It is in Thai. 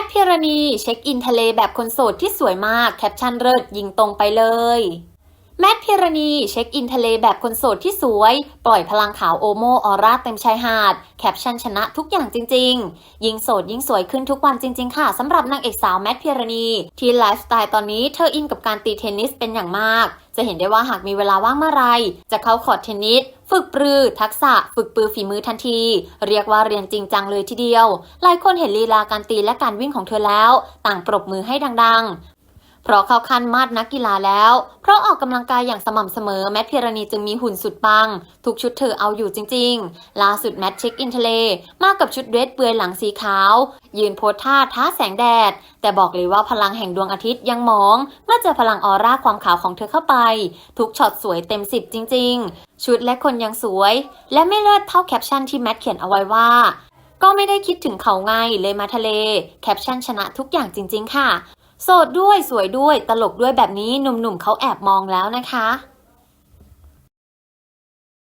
ทพิรณี เช็คอินทะเลแบบคนโสดที่สวยมาก แคปชั่นเลิศยิงตรงไปเลย แมทพิรณีเช็คอินทะเลแบบคนโสดที่สวย ปล่อยพลังขาวโอโมออร่าเต็มชายหาด แคปชั่นชนะทุกอย่างจริง ๆ ยิ่งโสดยิ่งสวยขึ้นทุกวันจริง ๆ ค่ะสำหรับนางเอกสาวแมทพิรณี ที่ไลฟ์สไตล์ตอนนี้เธออินกับการตีเทนนิสเป็นอย่างมาก จะเห็นได้ว่าหากมีเวลาว่างเมื่อไร จะเข้าคอร์ตเทนนิสฝึกปรือทักษะฝึกปือฝีมือทันที เรียกว่าเรียนจริงจังเลยทีเดียว หลายคนเห็นลีลาการตีและการวิ่งของเธอแล้ว ต่างปรบมือให้ดังๆ เพราะเข้าขั้นมาดนักกีฬาแล้ว เพราะออกกำลังกายอย่างสม่ำเสมอแมทพิรณีจึงมีหุ่นสุดปัง ทุกชุดเธอเอาอยู่จริง ๆ ล่าสุดแมทเช็คอินทะเล มากับชุดเดรสเปลือยหลังสีขาว ยืนโพสท่าท้าแสงแดด แต่บอกเลยว่าพลังแห่งดวงอาทิตย์ยังมอง เมื่อเจอพลังออร่าความขาวของเธอเข้าไป ทุกช็อตสวยเต็มสิบจริง ๆ ชุดและคนยังสวย และไม่เลิศเท่าแคปชั่นที่แมทเขียนเอาไว้ว่าก็ไม่ได้คิดถึงเขาไงเลยมาทะเล แคปชั่นชนะทุกอย่างจริง ๆ ค่ะ โสดด้วยสวยด้วยตลกด้วยแบบนี้หนุ่มๆเขาแอบมองแล้วนะคะ